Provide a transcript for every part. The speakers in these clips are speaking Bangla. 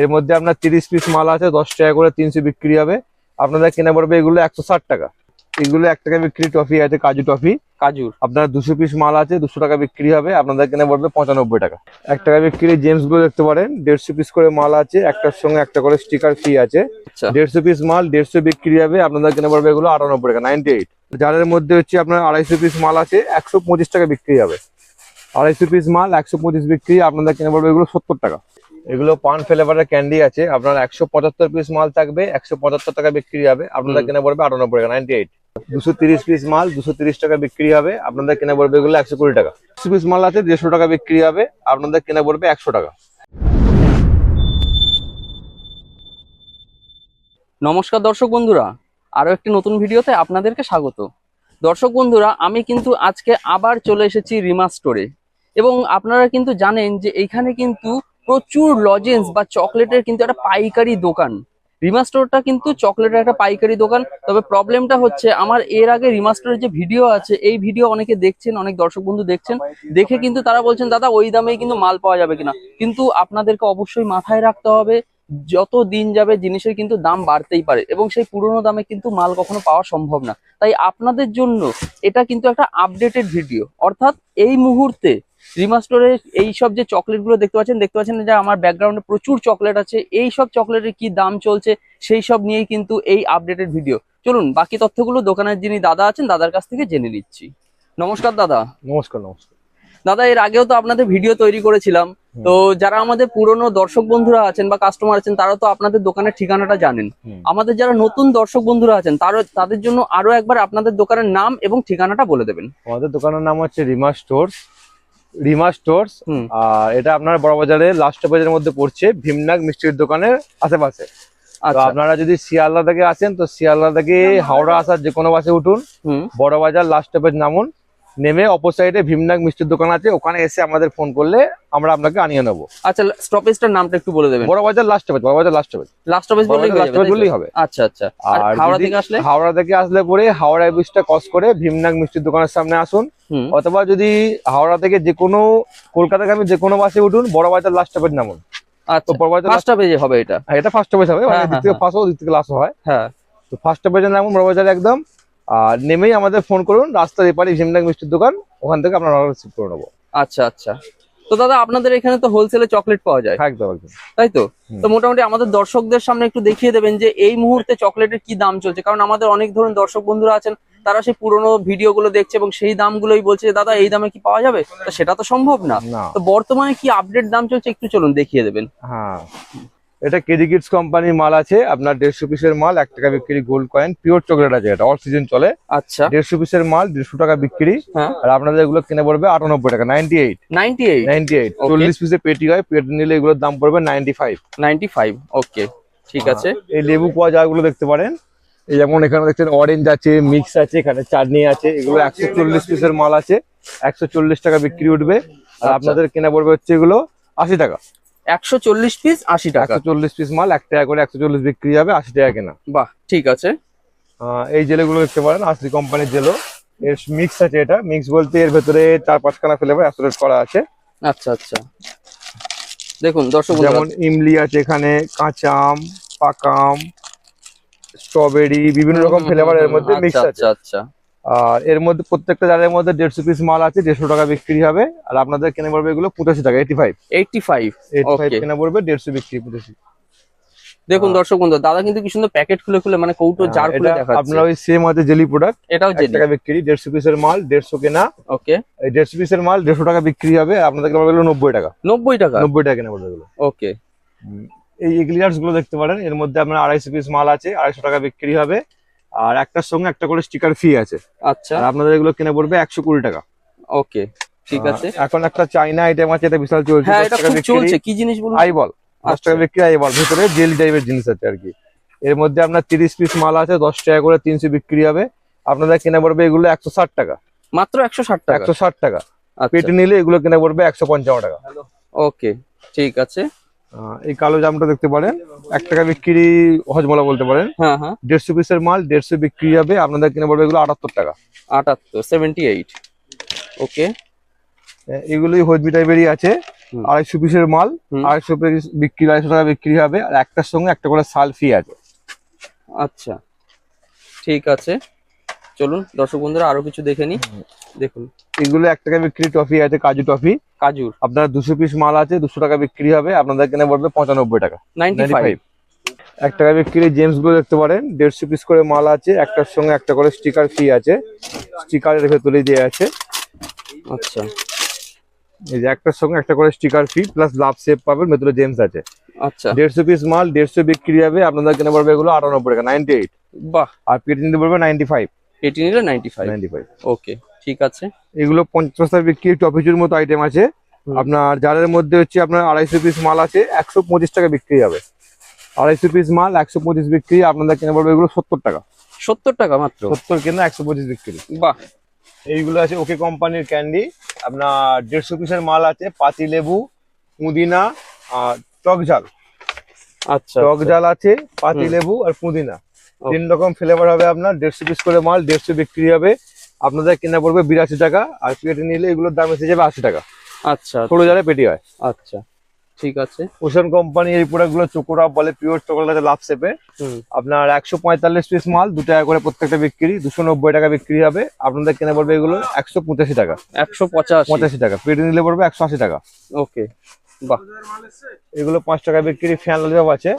এর মধ্যে আপনার তিরিশ পিস মাল আছে দশ টাকা করে তিনশো বিক্রি হবে। আপনাদের কেনা পড়বে এগুলো একশো ষাট টাকা। এগুলো এক টাকা বিক্রি টফি আছে কাজু টফি। কাজুর। আপনার দুশো পিস মাল আছে দুশো টাকা বিক্রি হবে আপনাদের কেনা পড়বে পঁচানব্বই টাকা। এক টাকা বিক্রি জেমসগুলো দেখতে পারেন দেড়শো পিস করে মাল আছে একটার সঙ্গে একটা করে স্টিকার ফি আছে। আচ্ছা। দেড়শো পিস মাল দেড়শো বিক্রি হবে আপনাদের কেনা পড়বে এগুলো আটানব্বই টাকা নাইনটি এইট যাদের মধ্যে হচ্ছে আপনার আড়াইশো পিস মাল আছে একশো পঁচিশ টাকা বিক্রি হবে। আড়াইশো পিস মাল একশো পঁচিশ বিক্রি আপনাদের কেনা পড়বে এগুলো সত্তর টাকা। এগুলো পান ফ্লেভারের ক্যান্ডি আছে। আপনার একশো পঁচাত্তর পিস মাল থাকবে একশো পঁচাত্তর টাকা বিক্রি হবে। আপনাদের। কেনা পড়বে আটানব্বই টাকা নাইনটি এইট দুশো তিরিশ পিস মাল দুশো তিরিশ টাকা বিক্রি হবে। আপনাদের কেনা পড়বে এগুলো একশো কুড়ি টাকা। একশো পিস মাল আছে দেড়শো টাকা বিক্রি হবে। আপনাদের কেনা পড়বে একশো টাকা। নমস্কার দর্শক বন্ধুরা আরও একটি নতুন ভিডিওতে আপনাদেরকে স্বাগত। দর্শক বন্ধুরা আমি কিন্তু আজকে আবার চলে এসেছি রিমা স্টোরে। এবং আপনারা কিন্তু জানেন যে এইখানে কিন্তু প্রচুর লজেন্স বা চকলেটের কিন্তু একটা পাইকারি দোকান। রিমা স্টোরটা কিন্তু চকলেটের একটা পাইকারি দোকান। তবে প্রবলেমটা হচ্ছে, আমার এর আগে রিমা স্টোরের যে ভিডিও আছে, এই ভিডিও অনেকে দেখছেন, অনেক দর্শক বন্ধু দেখছেন। দেখে কিন্তু তারা বলছেন, দাদা, ওই দামেই কিন্তু মাল পাওয়া যাবে কিনা? কিন্তু আপনাদেরকে অবশ্যই মাথায় রাখতে হবে, যত দিন যাবে জিনিসের কিন্তু দাম বাড়তেই পারে এবং সেই পুরোনো দামে কিন্তু মাল কখনো পাওয়া সম্ভব না। তাই আপনাদের জন্য এটা কিন্তু একটা আপডেটেড ভিডিও অর্থাৎ এই মুহূর্তে রিমা স্টোরে এই সব যে চকলেটগুলো দেখতে পাচ্ছেন দেখতে পাচ্ছেন যে আমার ব্যাকগ্রাউন্ডে প্রচুর চকলেট আছে। এই সব চকলেটের কি দাম চলছে সেই সব নিয়েই কিন্তু এই আপডেটেড ভিডিও চলুন বাকি তথ্যগুলো দোকানের যিনি দাদা আছেন দাদার কাছ থেকে জেনে নিচ্ছি। নমস্কার দাদা। নমস্কার নমস্কার। দাদা এর আগেও তো আপনাদের ভিডিও তৈরি করেছিলাম। তো যারা আমাদের পুরনো দর্শক বন্ধুরা আছেন বা কাস্টমার আছেন তারা তো আপনাদের দোকানের ঠিকানাটা জানেন। আমাদের যারা নতুন দর্শক বন্ধুরা আছেন তারা তাদের জন্য আরও একবার আপনাদের দোকানের নাম এবং ঠিকানাটা বলে দেবেন। আমাদের দোকানের নাম হচ্ছে রিমা স্টোর্স রিমা স্টোর্স। হুম। আর এটা আপনার বড়বাজারে লাস্ট বাজারের মধ্যে পড়ছে ভীমনাগ মিষ্টির দোকানের আশেপাশে। তো আচ্ছা। আপনারা যদি শিয়ালদা থেকে আসেন তো শিয়ালদা থেকে হাওড়া আসার যে কোনো বাসে উঠুন। হুম। বড়বাজার লাস্ট স্টপেজ নামুন। নেমে অপর সাইডে ভীমনাগ মিষ্টির দোকান আছে ওখানে এসে আমাদের ফোন করলে আমরা আপনাকে আনিয়ে নেব। আচ্ছা স্টপেজটার নামটা একটু বলে দেবেন। Barabazar last stoppage Barabazar last stoppage last stoppage বললেই লাস্ট হবে। আচ্ছা আচ্ছা। আর হাওড়া থেকে আসলে? হাওড়া থেকে আসলে পরে হাওড়া ব্রিজটা ক্রস করে ভীমনাগ মিষ্টির দোকানের সামনে আসুন অথবা যদি হাওড়া থেকে যে কোনো কলকাতাগামী যে কোনো বাসে উঠুন বড়বাজার লাস্ট স্টপেজ নামুন। তো আচ্ছা বড়বাজার ফার্স্ট পেজে হবে এটা? হ্যাঁ, এটা ফার্স্ট স্টপেজ হবে মানে হ্যাঁ, দিক থেকে হ্যাঁ, ফার্স্ট দিক থেকে লাস্ট হয়। হ্যাঁ। তো ফার্স্ট স্টপেজে নামুন বড়বাজার একদম। আর নেমেই আমাদের ফোন করুন রাস্তার এপারে ভীমনাগ মিষ্টির দোকান ওখান থেকে আপনার অর্ডার রিসিভ করে নেব। আচ্ছা আচ্ছা। তো দাদা আপনাদের এখানে তো হোলসেলে চকলেট পাওয়া যায়। একদম একদম। তাই তো? তো মোটামুটি আমাদের দর্শকদের সামনে একটু দেখিয়ে দেবেন যে এই মুহূর্তে চকলেটের কি দাম চলছে। কারণ আমাদের অনেক ধরুন দর্শক বন্ধুরা আছেন তারা সেই পুরোনো ভিডিও গুলো দেখছে এবং সেই দামগুলোই বলছে যে, দাদা এই দামে কি পাওয়া যাবে? তো সেটা তো সম্ভব না। না। তো বর্তমানে কি আপডেট দাম চলছে একটু চলুন দেখিয়ে দেবেন। হ্যাঁ। এটা কেডি কিডস কোম্পানির মাল আছে আপনার দেড়শো পিসের মাল এক টাকা বিক্রি গোল্ড কয়েন পিওর চকলেট আছে এটা অল সিজন চলে। আচ্ছা। দেড়শো পিসের মাল দেড়শো টাকা বিক্রি। হ্যাঁ। আর আপনাদের এগুলো কিনে পড়বে আটানব্বই টাকা ninety eight ninety eight ninety eight. চল্লিশ পিসের পেটি হয় পেটি নিলে এগুলোর দাম পড়বে ninety five ninety five okay ঠিক আছে। এই লেবু পাওয়া যায়গুলো দেখতে পারেন। এই যেমন এখানে দেখছেন অরেঞ্জ আছে মিক্স আছে এখানে চাটনি আছে এগুলো একশো চল্লিশ পিসের মাল আছে একশো চল্লিশ টাকা বিক্রি উঠবে। আর। আপনাদের কেনা পড়বে হচ্ছে এগুলো আশি টাকা। একশো চল্লিশ পিস আশি টাকা। চল্লিশ পিস মাল এক টাকা করে একশো চল্লিশ বিক্রি হবে আশি টাকা কেনা। বাহ ঠিক আছে। এই জেলেগুলো দেখতে পারেন আসলি কোম্পানির জেলো। এর মিক্স আছে এটা। মিক্স বলতে এর ভেতরে চার পাঁচখানা ফ্লেভার অ্যাসোলেট করা আছে। আচ্ছা আচ্ছা। দেখুন দর্শক যেমন ইমলি আছে এখানে কাঁচা আম পাকা আম স্ট্রবেরি বিভিন্ন রকম ফ্লেভার এর মধ্যে মিক্স আচ্ছা আছে। আচ্ছা আচ্ছা। আর এর মধ্যে প্রত্যেকটা জারের মধ্যে দেড়শো পিস মাল আছে দেড়শো টাকা বিক্রি হবে। আর আপনাদের কেনে পড়বে এগুলো পঁচাশি টাকা এইটি ফাইভ এইটি ফাইভ. কেনা পড়বে দেড়শো বিক্রি পঁচাশি। দেখুন দর্শক বন্ধু দাদা কিন্তু কি সুন্দর প্যাকেট খুলে খুলে মানে কৌটো জার খুলে হ্যাঁ, এটা দেখাচ্ছে। আপনার ওই সেম আছে জেলি প্রোডাক্ট এটাও জেলি টাকা বিক্রি দেড়শো পিসের মাল দেড়শো কেনা। ওকে এই দেড়শো পিসের মাল দেড়শো টাকা বিক্রি হবে আপনাদের কেনা পড়বে এগুলো নব্বই টাকা। নব্বই টাকা? নব্বই টাকা কেনা পড়বে এগুলো। ওকে এই এগলিয়ার্সগুলো দেখতে পারেন এর মধ্যে আপনার আড়াইশো পিস মাল আছে আড়াইশো টাকা বিক্রি হবে। আর একটার সঙ্গে একটা করে স্টিকার ফি আছে। আচ্ছা। আর আপনাদের এগুলো কিনে পড়বে একশো কুড়ি টাকা। ওকে ঠিক আছে। এখন একটা চাইনা আইটেম আছে এটা বিশাল চলছে হ্যাঁ এটা খুব। চলছে। কি জিনিস বলুন? আইবল দশ আচ্ছা। টাকা বিক্রি আইবল ভেতরে জেলি টাইপের জিনিস আছে আর কি। এর মধ্যে আপনার তিরিশ পিস মাল আছে দশ টাকা করে তিনশো বিক্রি হবে। আপনাদের কিনে পড়বে এগুলো একশো ষাট টাকা। মাত্র একশো ষাট টাকা? একশো ষাট টাকা। আচ্ছা। পেটে নিলে এগুলো কিনে পড়বে একশো পঞ্চান্ন টাকা। ওকে ঠিক আছে। এই কালো জামটা দেখতে পারেন। এক টাকা বিক্রি হজমলা বলতে পারেন। হ্যাঁ হ্যাঁ। দেড়শো পিসের মাল দেড়শো বিক্রি হবে। আপনাদের কিনে পড়বে এগুলো আটাত্তর টাকা। আটাত্তর সেভেন্টি এইট ওকে এগুলোই হজমি টাইপেরই আছে। আড়াইশো পিসের মাল আড়াইশো পিস বিক্রি আড়াইশো টাকা বিক্রি হবে। আর একটার সঙ্গে একটা করে সাল ফি আছে। আচ্ছা। ঠিক আছে। চলুন দর্শক বন্ধুরা আরও কিছু দেখে নি দেখুন। এগুলো এক টাকা বিক্রি টফি আছে কাজু টফি কাজুর। আপনার দুশো পিস মাল আছে দুশো টাকা বিক্রি হবে আপনাদের কেনে পড়বে পঁচানব্বই টাকা। এক টাকা বিক্রি জেমসগুলো দেখতে পারেন দেড়শো পিস করে মাল আছে একটার সঙ্গে একটা করে স্টিকার ফি আছে। স্টিকারের ভেতরে দিয়ে আছে। আচ্ছা। এই যে একটার সঙ্গে একটা করে sticker fee plus love save পাবেন ভেতরে জেমস আছে। আচ্ছা। দেড়শো পিস মাল দেড়শো বিক্রি হবে আপনাদের কেনে পড়বে এগুলো আটানব্বই টাকা নাইনটি এইট বাহ। আর পেটি নিতে পড়বে নাইনটি ফাইভ এটি নিলে নাইনটি ফাইভ ওকে ঠিক আছে। এগুলো পঞ্চাশ বিক্রি মতো আইটেম আছে। আপনার জারের মধ্যে হচ্ছে আপনার আড়াইশো পিস মাল আছে একশো পঁচিশ টাকা বিক্রি হবে। আড়াইশো পিস মাল একশো পঁচিশ বিক্রি আপনাদের কেনা পড়বে এগুলো সত্তর টাকা। সত্তর টাকা মাত্র? সত্তর কেনা একশো পঁচিশ বিক্রি। বাহ। এইগুলো আছে ওকে কোম্পানির ক্যান্ডি। আপনার দেড়শো পিসের মাল আছে পাতি লেবু পুদিনা আর টক ঝাল। আচ্ছা টক ঝাল আছে পাতি লেবু আর পুদিনা. তিন রকম ফ্লেভার হবে আপনার দেড়শো পিস করে মাল দেড়শো বিক্রি হবে। আপনাদের কেনা পড়বে বিরাশি টাকা আর পেটে নিলে এগুলোর দাম এসে যাবে আশি টাকা। আচ্ছা ছোট জারে পেটি হয়। আচ্ছা ঠিক আছে। ওশান কোম্পানি এই প্রোডাক্টগুলো চোকোরা বলে পিওর চকোলেট লাভ হুম। আপনার একশো পঁয়তাল্লিশ পিস মাল দু টাকা করে প্রত্যেকটা বিক্রি দুশো নব্বই টাকা বিক্রি হবে। আপনাদের কেনা পড়বে এগুলো একশো পঁচাশি টাকা। একশো পঁচাশি। পঁচাশি টাকা। পেটে নিলে পড়বে একশো আশি টাকা। ওকে বাহ। এগুলো পাঁচ টাকা বিক্রি ফ্যান ললিপপ আছে।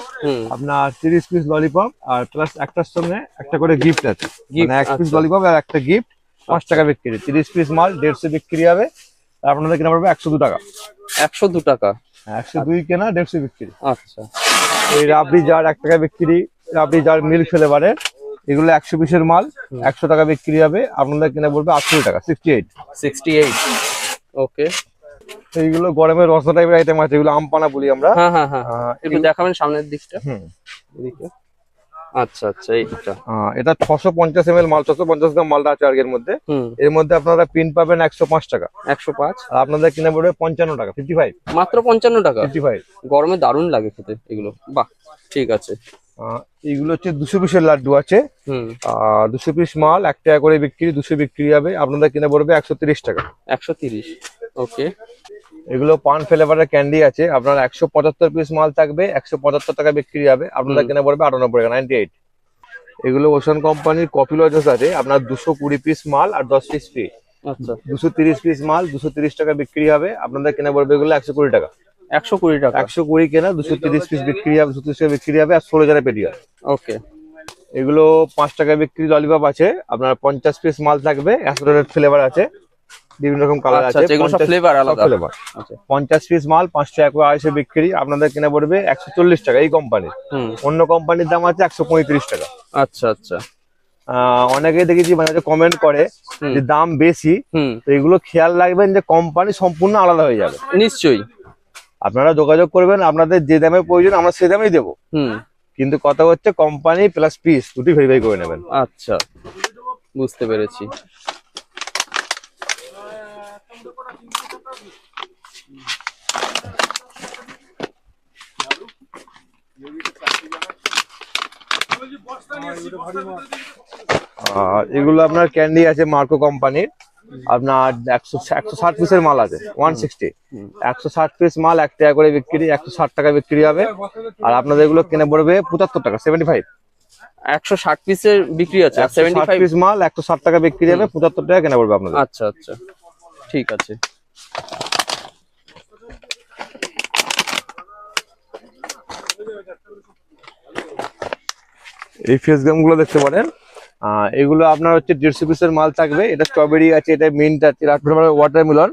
আপনার তিরিশ পিস ললিপপ আর প্লাস একটার সঙ্গে একটা করে গিফট আছে। মানে এক পিস আচ্ছা। ললিপপ আর একটা গিফট পাঁচ টাকা বিক্রি। তিরিশ পিস মাল দেড়শো বিক্রি হবে। আপনাদের কেনা পড়বে একশো দু টাকা। একশো দু টাকা। একশো দুই কেনা দেড়শো বিক্রি। আচ্ছা। এই রাবড়ি জার এক টাকা বিক্রি রাবড়ি জার মিল্ক ফ্লেভারের এগুলো একশো পিসের মাল একশো টাকা বিক্রি হবে। আপনাদের কিনে পড়বে আটশো টাকা sixty eight sixty eight okay এইগুলো গরমের রসনা টাইপের আইটেম আছে এগুলো আমপানা বলি আমরা। হ্যাঁ হ্যাঁ হ্যাঁ একটু দেখাবেন সামনের দিকটা। হুম। এদিকে। আচ্ছা আচ্ছা এইটা। এটা ছশো পঞ্চাশ এম মাল ছশো পঞ্চাশ গ্রাম মালটা আছে মধ্যে। এর মধ্যে আপনারা পিন পাবেন একশো পাঁচ টাকা। একশো পাঁচ। আর আপনাদের কিনে পড়বে পঞ্চান্ন টাকা ফিফটি ফাইভ মাত্র পঞ্চান্ন টাকা? ফিফটি ফাইভ গরমে দারুণ লাগে খেতে এগুলো। বাহ ঠিক আছে। এইগুলো হচ্ছে দুশো পিসের লাড্ডু আছে। হুম। আর দুশো পিস মাল এক টাকা করে বিক্রি দুশো বিক্রি হবে। আপনাদের কিনে পড়বে একশো তিরিশ টাকা। একশো তিরিশ ওকে। এগুলো পান ফ্লেভারের ক্যান্ডি আছে। আপনার একশো পঁচাত্তর পিস মাল থাকবে একশো পঁচাত্তর টাকা বিক্রি হবে। আপনাদের। কেনা পড়বে আটানব্বই টাকা নাইনটি এইট এগুলো ওশান কোম্পানির কফি লজেস আছে। আপনার দুশো কুড়ি পিস মাল আর দশ পিস ফ্রি আচ্ছা। দুশো তিরিশ পিস মাল দুশো তিরিশ টাকা বিক্রি হবে। আপনাদের কেনা পড়বে এগুলো একশো কুড়ি টাকা। একশো কুড়ি টাকা। একশো কুড়ি কেনা দুশো তিরিশ পিস বিক্রি হবে দুশো তিরিশ বিক্রি হবে আর ষোলো হাজার পেটি ওকে। এগুলো পাঁচ টাকা বিক্রি ললিপপ আছে আপনার পঞ্চাশ পিস মাল থাকবে অ্যাসোটেড ফ্লেভার আছে বিভিন্ন রকম কালার আচ্ছা আছে আচ্ছা এগুলো সব 50 ফ্লেভার আলাদা। ফ্লেভার আচ্ছা। পঞ্চাশ পিস মাল পাঁচ টাকা করে আড়াইশো বিক্রি আপনাদের কেনা পড়বে একশো চল্লিশ টাকা এই কোম্পানির অন্য কোম্পানির দাম আছে একশো পঁয়ত্রিশ টাকা। আচ্ছা আচ্ছা। অনেকেই দেখেছি মানে কমেন্ট করে যে দাম বেশি তো এগুলো খেয়াল রাখবেন যে কোম্পানি সম্পূর্ণ আলাদা হয়ে যাবে। নিশ্চয়ই। আপনারা যোগাযোগ করবেন আপনাদের যে দামে প্রয়োজন আমরা সে দামেই দেবো। হুম। কিন্তু কথা হচ্ছে কোম্পানি প্লাস পিস দুটি ভেরিফাই করে নেবেন। আচ্ছা। বুঝতে পেরেছি। আর এগুলো আপনার ক্যান্ডি আছে মার্কো কোম্পানির আপনার একশো একশো ষাট পিসের মাল আছে ওয়ান সিক্সটি একশো ষাট পিস মাল এক টাকা করে বিক্রি একশো ষাট টাকা বিক্রি হবে। আর আপনাদের এগুলো কিনে পড়বে পঁচাত্তর টাকা সেভেন্টি ফাইভ একশো ষাট পিসের বিক্রি আছে সেভেন্টি ফাইভ পিস মাল একশো ষাট টাকা বিক্রি হবে পঁচাত্তর টাকা কেনা পড়বে আপনাদের। আচ্ছা আচ্ছা। ঠিক আছে। এই ফেস গামগুলো দেখতে পারেন। এগুলো আপনার হচ্ছে দেড়শো পিসের মাল থাকবে। এটা স্ট্রবেরি আছে এটা মিন্ট আছে ওয়াটার মিলন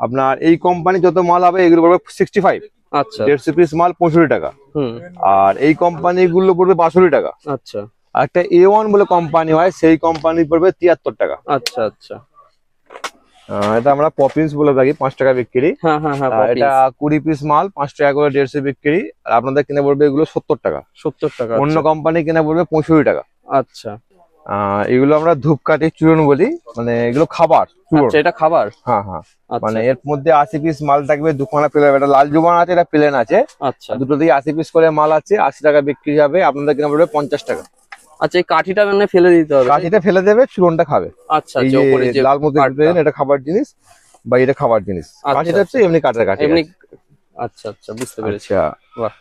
আপনার এই কোম্পানি যত মাল হবে এগুলো পড়বে সিক্সটি ফাইভ আচ্ছা। দেড়শো পিস মাল পঁয়ষট্টি টাকা। হুম। আর এই কোম্পানি গুলো পড়বে বাষট্টি টাকা। আচ্ছা। আর একটা এ ওয়ান বলে কোম্পানি হয় সেই কোম্পানি পড়বে তিয়াত্তর টাকা। আচ্ছা আচ্ছা। এটা আমরা পপিন্স বলে থাকি পাঁচ টাকা বিক্রি। হ্যাঁ হ্যাঁ হ্যাঁ এটা কুড়ি পিস মাল পাঁচ টাকা করে দেড়শো বিক্রি। আর আপনাদের কিনে পড়বে এগুলো সত্তর টাকা। সত্তর টাকা অন্য আচ্ছা। কোম্পানি কিনে পড়বে পঁয়ষট্টি টাকা। আচ্ছা। এগুলো আমরা ধূপকাঠি চূর্ণ বলি মানে এগুলো খাবার আচ্ছা এটা খাবার? হ্যাঁ হ্যাঁ। আচ্ছা। মানে এর মধ্যে আশি পিস মাল থাকবে দুখানা প্লেন এটা লাল জুবান আছে এটা প্লেন আছে। আচ্ছা। দুটো দিয়ে আশি পিস করে মাল আছে আশি টাকা বিক্রি হবে আপনাদের কিনে পড়বে পঞ্চাশ টাকা। আচ্ছা এই কাঠিটা মানে ফেলে দিতে হবে কাঠিটা ফেলে দেবে চূর্ণটা খাবে। আচ্ছা যে লাল মধ্যে এটা খাবার জিনিস বা এটা খাবার জিনিস। আচ্ছা, কাঠিটা হচ্ছে এমনি কাঠি এমনি আচ্ছা আচ্ছা বুঝতে পেরেছি। আচ্ছা। বাহ।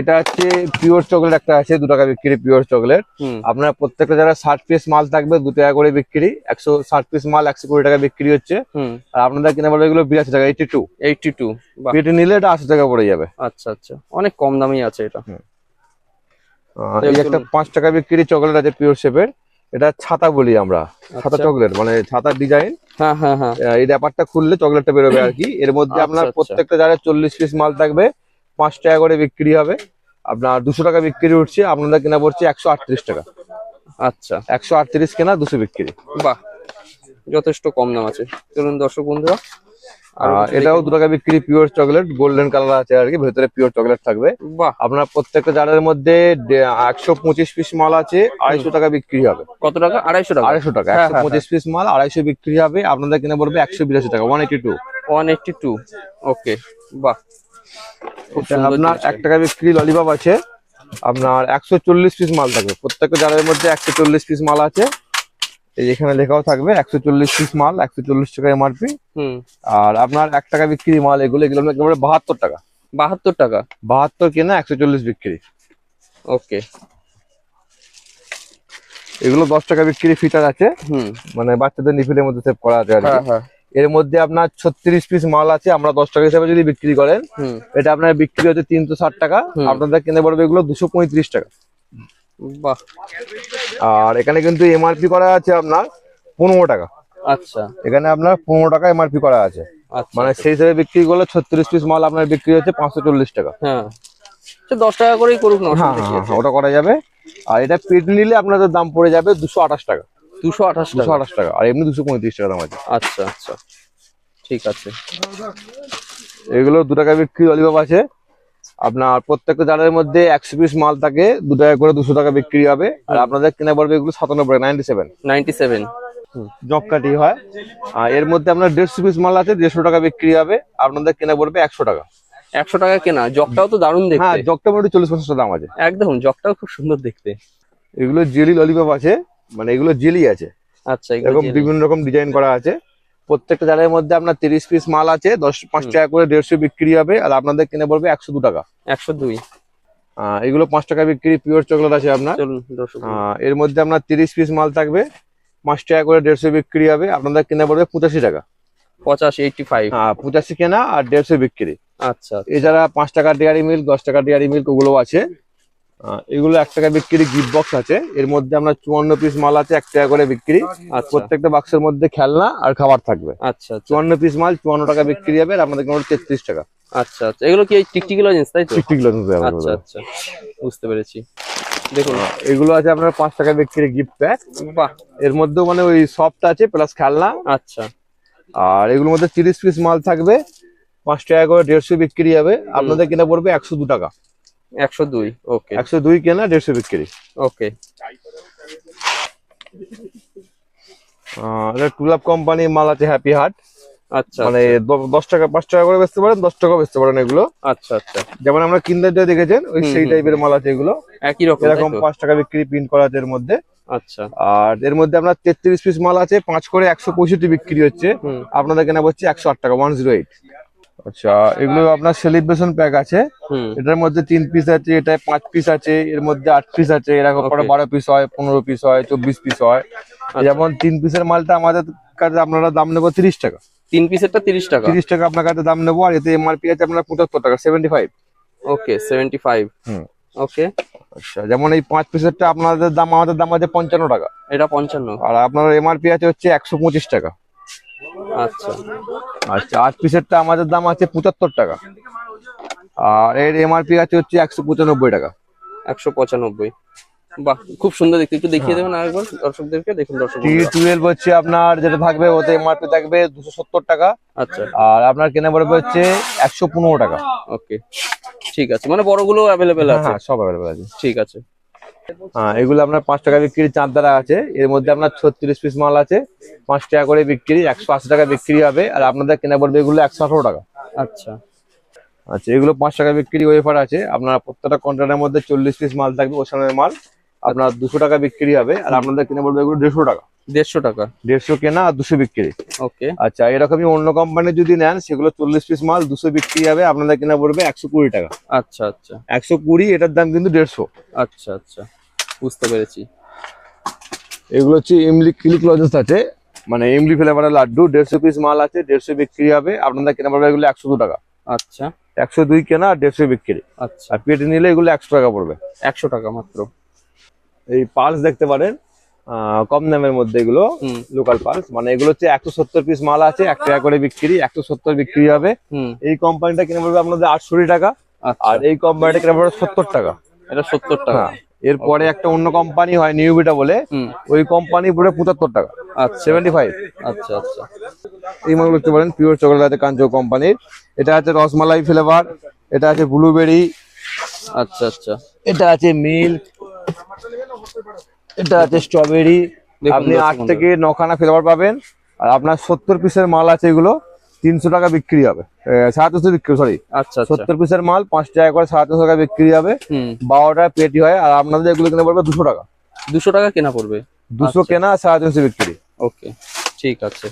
এটা হচ্ছে পিওর চকলেট একটা আছে দু টাকা বিক্রি পিওর চকলেট আপনার প্রত্যেকটা যারা ষাট পিস মাল থাকবে দু টাকা করে বিক্রি। একশো ষাট পিস মাল একশো কুড়ি টাকা বিক্রি হচ্ছে। আর আপনাদের কিনে বলে এগুলো বিরাশি টাকা এইটি টু এইটটি টু পেটে নিলে এটা আশি টাকা পড়ে যাবে। আচ্ছা আচ্ছা। অনেক কম দামি আছে এটা। এই একটা পাঁচ টাকা বিক্রি চকলেট আছে পিওর শেপের এটা ছাতা বলি আমরা। ছাতা আচ্ছা। চকলেট মানে ছাতার ডিজাইন হ্যাঁ হ্যাঁ হ্যাঁ। এই ব্যাপারটা খুললে চকলেটটা বেরোবে আর কি। এর মধ্যে আচ্ছা, আপনার আচ্ছা। প্রত্যেকটা যারা চল্লিশ পিস মাল থাকবে পাঁচ টাকা করে বিক্রি হবে। আপনার দুশো টাকা বিক্রি উঠছে আপনাদের কেনা পড়ছে একশো আটত্রিশ টাকা। আচ্ছা একশো আটত্রিশ কেনা দুশো বিক্রি। বাহ যথেষ্ট কম দাম আছে। চলুন দর্শক বন্ধুরা আরও এটাও দু টাকা বিক্রি পিওর চকলেট গোল্ডেন কালার আছে আর কি ভেতরে পিওর চকলেট থাকবে। আপনার প্রত্যেকটা জারের মধ্যে একশো পঁচিশ পিস মাল আছে আড়াইশো টাকা বিক্রি হবে। কত টাকা? আড়াইশো টাকা? আড়াইশো টাকা হ্যাঁ, একশো হ্যাঁ, পঁচিশ পিস মাল আড়াইশো বিক্রি হবে আপনাদের কিনে পড়বে একশো বিরাশি টাকা one eighty two one eighty two okay বাহ। আপনার এক টাকা বিক্রি ললিপপ আছে। আপনার একশো চল্লিশ পিস মাল থাকবে প্রত্যেকটা জারের মধ্যে একশো চল্লিশ পিস মাল আছে। এই এখানে লেখাও থাকবে একশো চল্লিশ পিস মাল একশো চল্লিশ টাকা এমআরপি আর আপনার এক টাকা বিক্রি মাল এগুলো এগুলো একেবারে বাহাত্তর টাকা। বাহাত্তর টাকা? বাহাত্তর কেনা একশো চল্লিশ বিক্রি। ওকে। এগুলো দশ টাকা বিক্রি ফিটার আছে। হুম। মানে বাচ্চাদের নিফিলের মধ্যে সেভ করা আছে আর। হ্যাঁ হ্যাঁ। এর মধ্যে আপনার ছত্রিশ পিস মাল আছে আমরা দশ টাকা হিসাবে যদি বিক্রি করেন এটা আপনার বিক্রি হচ্ছে তিনশো ষাট টাকা আপনাদের কিনে পড়বে এগুলো দুশো পঁয়ত্রিশ টাকা। বাহ। আর এখানে কিন্তু এমআরপি করা আছে আপনার পনেরো টাকা। আচ্ছা। এখানে আপনার পনেরো টাকা এমআরপি করা আছে। আচ্ছা। মানে সেই হিসাবে বিক্রি করলে ছত্রিশ পিস মাল আপনার বিক্রি হচ্ছে পাঁচশো চল্লিশ টাকা। হ্যাঁ। দশ টাকা করেই করুক না হ্যাঁ হ্যাঁ? হ্যাঁ, ওটা করা যাবে। আর এটা পেট নিলে আপনাদের দাম পড়ে যাবে দুশো আঠাশ টাকা। দুশো আঠাশ দুশো আঠাশ টাকা। আর এমনি দুশো পঁয়ত্রিশ টাকা দাম আছে। আচ্ছা আচ্ছা। ঠিক আছে। এগুলো দু টাকা বিক্রি অলিভাব আছে। আপনার প্রত্যেকটা জারের মধ্যে একশো পিস মাল থাকে দু টাকা করে দুশো টাকা বিক্রি হবে। আর আপনাদের কিনে পড়বে এগুলো সাতানব্বই নাইনটি সেভেন নাইনটি সেভেন জব কাটি হয়। আর এর মধ্যে আপনার দেড়শো পিস মাল আছে দেড়শো টাকা বিক্রি হবে। আপনাদের কিনে পড়বে একশো টাকা। একশো টাকা কেনা জগটাও তো দারুণ হ্যাঁ দেখতে জগটা মোটামুটি চল্লিশ পঞ্চাশ টাকা দাম আছে। একদম জগটাও খুব সুন্দর দেখতে। এগুলো জেলি ললিপপ আছে। মানে এগুলো জেলি আছে। আচ্ছা এরকম বিভিন্ন রকম ডিজাইন করা আছে। প্রত্যেকটা জারের মধ্যে আপনার তিরিশ পিস মাল আছে দশ পাঁচ টাকা করে দেড়শো বিক্রি হবে আর আপনাদের কিনে পড়বে একশো দু টাকা। একশো দুই। এগুলো পাঁচ টাকা বিক্রি পিওর চকলেট আছে আপনার। এর মধ্যে আপনার তিরিশ পিস মাল থাকবে পাঁচ টাকা করে দেড়শো বিক্রি হবে আপনাদের কিনে পড়বে পঁচাশি টাকা। পঁচাশি এইটটি ফাইভ হ্যাঁ পঁচাশি কেনা আর দেড়শো বিক্রি। আচ্ছা এছাড়া পাঁচ টাকার ডেয়ারি মিল্ক দশ টাকার ডেয়ারি মিল্ক ওগুলো আছে। এগুলো এক টাকা বিক্রি গিফট বক্স আছে। এর মধ্যে আপনার চুয়ান্ন পিস মাল আছে এক টাকা করে বিক্রি। আর প্রত্যেকটা বাক্সের মধ্যে খেলনা আর খাবার থাকবে। আচ্ছা আচ্ছা। চুয়ান্ন পিস মাল চুয়ান্ন টাকা বিক্রি হবে আর আপনাদের কিনে তেত্রিশ টাকা। আচ্ছা আচ্ছা। এগুলো কি টিকটিকি লজেন্স তাই নিতে হবে আচ্ছা আচ্ছা। বুঝতে পেরেছি। দেখুন। এগুলো আছে আপনার পাঁচ টাকা বিক্রি গিফট প্যাক এর মধ্যেও মানে ওই সফট আছে প্লাস খেলনা। আচ্ছা। আর এগুলোর মধ্যে তিরিশ পিস মাল থাকবে। পাঁচ টাকা করে দেড়শো বিক্রি হবে। আপনাদের কিনা পড়বে একশো দু টাকা। একশো দুই ওকে একশো দুই কেনা দেড়শো বিক্রি। ওকে এটা টুলাপ কোম্পানির মাল আছে হ্যাপি হার্ট আচ্ছা মানে দ- দশ টাকা পাঁচ টাকা করে বেচতে পারেন দশ টাকা বেচতে পারেন এগুলো। আচ্ছা আচ্ছা। যেমন আমরা কিন্দার দেখেছেন ওই সেই। টাইপের মাল আছে এগুলো। একই রকম এরকম? পাঁচ টাকা বিক্রি প্রিন্ট করা আছে এর মধ্যে। আচ্ছা। আর এর মধ্যে আপনার তেত্রিশ পিস মাল আছে পাঁচ করে একশো পঁয়ষট্টি বিক্রি হচ্ছে। আপনাদের কেনা পড়ছে একশো আট টাকা ওয়ান জিরো এইট আচ্ছা এগুলো আপনার সেলিব্রেশন প্যাক আছে। হুম। এটার মধ্যে তিন পিস আছে এটায় পাঁচ পিস আছে এর মধ্যে আট পিস আছে এরকম করে বারো পিস হয় পনেরো পিস হয় চব্বিশ পিস হয়। আচ্ছা। যেমন তিন পিসের মালটা আমাদের কাছে আপনারা দাম নেব তিরিশ টাকা। তিন পিসেরটা তিরিশ টাকা? তিরিশ টাকা আপনার কাছে দাম নেব আর এতে এমআরপি আছে আপনার পঁচাত্তর টাকা seventy five okay seventy five হুম। ওকে আচ্ছা যেমন এই পাঁচ পিসেরটা আপনাদের দাম আমাদের দাম আছে পঞ্চান্ন টাকা। এটা পঞ্চান্ন। আর আপনার এমআরপি আছে হচ্ছে একশো পঁচিশ টাকা। আচ্ছা। আচ্ছা আট পিসেরটা আমাদের দাম আছে পঁচাত্তর টাকা। আর এর এমআরপি আছে হচ্ছে একশো পঁচানব্বই টাকা। একশো পঁচানব্বই। বাহ খুব সুন্দর দেখতে। একটু দেখিয়ে দেবেন আরেকবার দর্শকদেরকে? দেখুন দর্শক টি টুয়েলভ হচ্ছে আপনার যেটা থাকবে ওতে এমআরপি থাকবে দুশো সত্তর টাকা। আচ্ছা। আর আপনার কেনা পড়বে হচ্ছে একশো পনেরো টাকা। ওকে ঠিক আছে। মানে বড়গুলো অ্যাভেলেবেল আছে। হ্যাঁ সব অ্যাভেলেবেল আছে। ঠিক আছে। হ্যাঁ এগুলো আপনার পাঁচ টাকা বিক্রি দ্বারা আছে। এর মধ্যে আপনার ছত্রিশ পিস মাল আছে। পাঁচ টাকা করে বিক্রি একশো আশি টাকা বিক্রি হবে। আর আপনাদের কেনা পড়বে এগুলো একশো আঠারো টাকা। আচ্ছা। আচ্ছা এগুলো পাঁচ টাকা বিক্রি ওয়েফার আছে। আপনার প্রত্যেকটা কন্টেনারের মধ্যে চল্লিশ পিস মাল থাকবে ওসানের মাল। আপনার দুশো টাকা বিক্রি হবে আর আপনাদের কিনে পড়বে এগুলো দেড়শো টাকা। দেড়শো টাকা। দেড়শো কেনা আর দুশো বিক্রি। ওকে। আচ্ছা এরকমই অন্য কোম্পানি যদি নেন সেগুলো চল্লিশ পিস মাল দুশো বিক্রি হবে আপনাদের কিনা পড়বে একশো কুড়ি টাকা। আচ্ছা আচ্ছা। একশো কুড়ি এটার দাম কিন্তু দেড়শো। আচ্ছা আচ্ছা। বুঝতে পেরেছি। এগুলো হচ্ছে ইমলি ক্লিক লজেন্স আছে মানে ইমলি ফ্লেভারের লাড্ডু দেড়শো পিস মাল আছে দেড়শো বিক্রি হবে আপনাদের কেনা পড়বে এগুলো একশো দু টাকা। আচ্ছা। একশো দুই কেনা আর দেড়শো বিক্রি। আচ্ছা। আর পেটে নিলে এগুলো একশো টাকা পড়বে। একশো টাকা মাত্র। এই পালস দেখতে পারেন আহ, কম দামের মধ্যে এগুলো লোকাল পালস মানে এগুলো হচ্ছে একশো সত্তর পিস মাল আছে এক টাকা করে বিক্রি একশো সত্তর বিক্রি হবে। এই কোম্পানিটা কিনে পড়বে আপনাদের আটশো টাকা আচ্ছা। আর এই কোম্পানিটা কিনে পড়বে সত্তর টাকা। এটা সত্তর টাকা। হ্যাঁ এরপরে একটা অন্য কোম্পানি হয় নিউবিটা বলে ওই কোম্পানি পুরো পঁচাত্তর টাকা আচ্ছা। সেভেন্টি ফাইভ আচ্ছা আচ্ছা। এই দেখতে পারেন পিওর চকলেট আছে কাঞ্চো কোম্পানির এটা আছে রসমালাই ফ্লেভার এটা আছে ব্লুবেরি আচ্ছা আচ্ছা। এটা আছে মিল্ক এটা আছে স্ট্রবেরি আপনি আট। থেকে নখানা ফ্লেভার পাবেন। আর আপনার সত্তর পিসের মাল আছে এগুলো তিনশো টাকা বিক্রি হবে। সাড়ে তিনশো বিক্রি সরি আচ্ছা আচ্ছা। সত্তর পিসের মাল পাঁচ টাকা করে সাড়ে তিনশো টাকা বিক্রি হবে। হুম। বারোটা পেটি হয় আর আপনাদের এগুলো কিনে পড়বে দুশো টাকা। দুশো টাকা কেনা পড়বে? দুশো আচ্ছা। কেনা আর সাড়ে তিনশো বিক্রি। ওকে ঠিক আছে।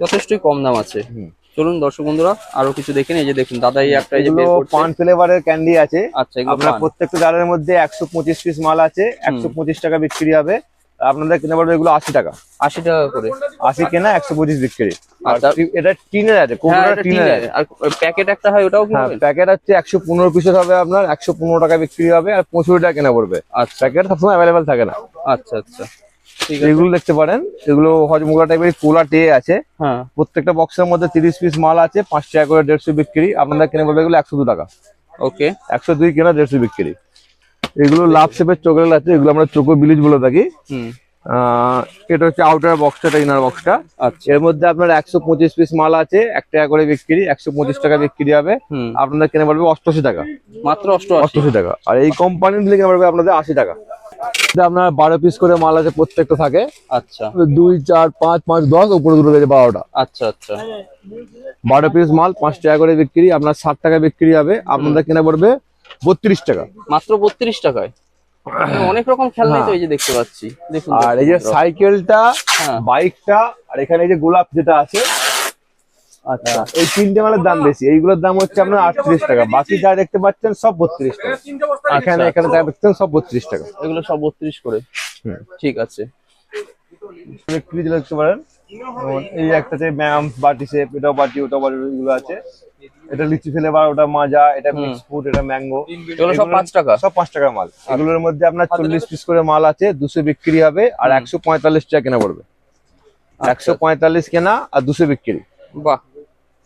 যথেষ্টই কম দাম আছে। হুম। চলুন দর্শক বন্ধুরা আরও কিছু দেখে নিই। এই যে দেখুন দাদা এই একটা এই যে পান ফ্লেভারের ক্যান্ডি আছে। আচ্ছা আপনার প্রত্যেকটা জারের মধ্যে একশো পঁচিশ পিস মাল আছে একশো পঁচিশ টাকা বিক্রি হবে। আপনাদের কিনে পড়বে এগুলো আশি টাকা। আশি টাকা করে। আশি কেনা একশো পঁচিশ বিক্রি। আর আচ্ছা। এটা টিনের আছে হ্যাঁ টিনের। আছে। আর প্যাকেট একটা হয় ওটাও হ্যাঁ প্যাকেট হচ্ছে একশো পনেরো পিসের হবে আপনার একশো পনেরো টাকা বিক্রি হবে আর পঁচিশ টাকা কেনা পড়বে। আচ্ছা। প্যাকেট সবসময় অ্যাভেলেবেল থাকে না। আচ্ছা আচ্ছা। এগুলো দেখতে পারেন। এগুলো হজমোলা টাইপের কোলা টে আছে। হ্যাঁ। প্রত্যেকটা বক্সের মধ্যে তিরিশ পিস মাল আছে পাঁচ টাকা করে দেড়শো বিক্রি। আপনারা কিনে পড়বে এগুলো একশো দু টাকা। ওকে। একশো দুই কেনা দেড়শো বিক্রি। এগুলো লাভ শেপের চোখের আছে এগুলো আমরা চোখো বিলিজ বলে থাকি। এটা হচ্ছে আউটার বক্সটা এটা ইনার বক্সটা আচ্ছা। এর মধ্যে আপনার একশো পঁচিশ পিস মাল আছে এক টাকা করে বিক্রি একশো পঁচিশ টাকা বিক্রি হবে। আপনাদের কিনে পড়বে অষ্টআশি টাকা। মাত্র অষ্টআশি। অষ্টআশি টাকা। আর এই কোম্পানির দিলে কিনে পড়বে আপনাদের আশি টাকা। আপনার বারো পিস করে মাল আছে প্রত্যেকটা থাকে। আচ্ছা। দুই চার পাঁচ পাঁচ দশ উপরে দুটো গেছে বারোটা। আচ্ছা আচ্ছা। বারো পিস মাল পাঁচ টাকা করে বিক্রি আপনার ষাট টাকা বিক্রি হবে আপনাদের কেনা পড়বে বত্রিশ টাকা। মাত্র বত্রিশ টাকায়? অনেক রকম খেলনাই তো এই যে দেখতে পাচ্ছি। দেখুন আর এই যে সাইকেলটা হ্যাঁ। বাইকটা আর এখানে এই যে গোলাপ যেটা আছে আচ্ছা। এই তিনটে মালের দাম বেশি। এইগুলোর দাম হচ্ছে আপনার আটত্রিশ টাকা। বাকি যা দেখতে পাচ্ছেন সব বত্রিশ টাকা। এখানে আচ্ছা, এখানে যা দেখছেন সব বত্রিশ টাকা। এগুলো সব বত্রিশ করে। ঠিক আছে। দেখতে পারেন। এই একটা আছে ম্যাম বাটি শেপ এটাও বাটি ওটাও বাটি এগুলো আছে। এটা লিচি ফ্লেভার ওটা মাজা এটা মিক্স ফ্রুট এটা ম্যাঙ্গো। এগুলো সব পাঁচ টাকা। সব পাঁচ টাকার মাল। এগুলোর মধ্যে আপনার চল্লিশ পিস করে মাল আছে দুশো বিক্রি হবে আর একশো পঁয়তাল্লিশ টাকা কেনা পড়বে। আচ্ছা। একশো পঁয়তাল্লিশ কেনা আর দুশো বিক্রি। বাহ।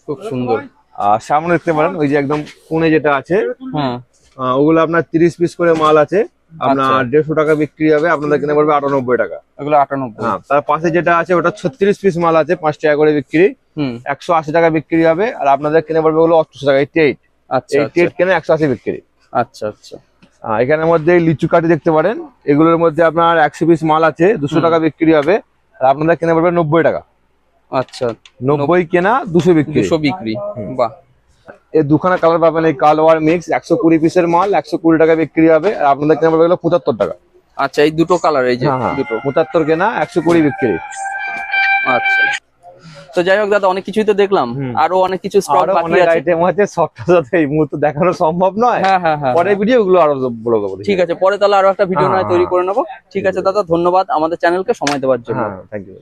খুব সুন্দর। আর সামনে দেখতে পারেন ওই যে একদম কোণে যেটা আছে হ্যাঁ আহ, ওগুলো আপনার তিরিশ পিস করে মাল আছে। আপনার আচ্ছা। দেড়শো টাকা বিক্রি হবে আপনাদের কিনে পড়বে আটানব্বই টাকা। এগুলো আটানব্বই। হ্যাঁ তার পাশে যেটা আছে ওটা ছত্রিশ পিস মাল আছে পাঁচ টাকা করে বিক্রি। হুম। একশো আশি টাকা বিক্রি হবে আর আপনাদের কিনে পড়বে ওগুলো অষ্টশো টাকা এইটি এইট আচ্ছা এইটি এইট কেনে একশো আশি বিক্রি। আচ্ছা আচ্ছা। এখানের মধ্যে লিচু কাঠি দেখতে পারেন। এগুলোর মধ্যে আপনার একশো পিস মাল আছে দুশো টাকা বিক্রি হবে আর আপনাদের কিনে পড়বে নব্বই টাকা। আচ্ছা। নব্বই কেনা দুশো বিক্রি। দুশো বিক্রি। বাহ। এই দুখানা কালার পাবেন এই কালো আর মিক্স একশো কুড়ি পিসের মাল একশো কুড়ি টাকা বিক্রি হবে। আর আপনাদের কিনে এগুলো পঁচাত্তর টাকা। আচ্ছা এই দুটো কালার এই যে হ্যাঁ হ্যাঁ। দুটো। পঁচাত্তর কেনা একশো কুড়ি বিক্রি। আচ্ছা। তো যাই হোক দাদা অনেক কিছুই তো দেখলাম। আরও অনেক কিছু স্টক বাকি আছে। আইটেম আছে সবটা সাথে এই মুহূর্তে দেখানো সম্ভব নয়। হ্যাঁ হ্যাঁ হ্যাঁ পরে ভিডিও গুলো আরও বলে দেবো ঠিক আছে পরে তাহলে আরও একটা ভিডিও হ্যাঁ, নয় তৈরি। করে নেব। ঠিক আছে দাদা ধন্যবাদ। আমাদের চ্যানেলকে সময় দেওয়ার জন্য। Thank you